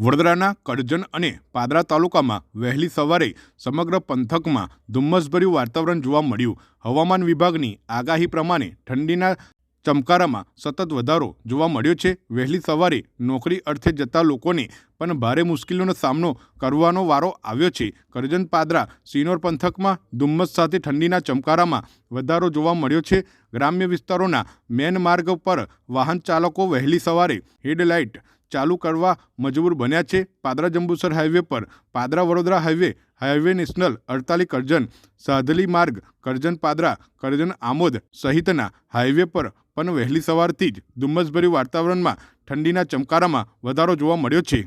વડોદરાના કરજણ અને પાદરા તાલુકામાં વહેલી સવારે સમગ્ર પંથકમાં ધુમ્મસભર્યું વાતાવરણ જોવા મળ્યું. હવામાન વિભાગની આગાહી પ્રમાણે ઠંડીના ચમકારામાં સતત વધારો જોવા મળ્યો છે. વહેલી સવારે નોકરી અર્થે જતા લોકોને પણ ભારે મુશ્કેલીનો સામનો કરવાનો વારો આવ્યો છે. કરજણ, પાદરા, સિનોર પંથકમાં ધુમ્મસ સાથે ઠંડીના ચમકારામાં વધારો જોવા મળ્યો છે. ગ્રામ્ય વિસ્તારોના મેન માર્ગ પર વાહન ચાલકો વહેલી સવારે હેડલાઇટ ચાલુ કરવા મજબૂર બન્યા છે. પાદરા જંબુસર હાઈવે પર Padra Vadodara highway highway national અડતાલી Karjan, Sadhli માર્ગ, કરજણ પાદરા, કરજણ આમોદ સહિતના હાઈવે પર પણ વહેલી સવારથી જ ધુમ્મસભર્યું વાતાવરણમાં ઠંડીના ચમકારામાં વધારો જોવા મળ્યો છે.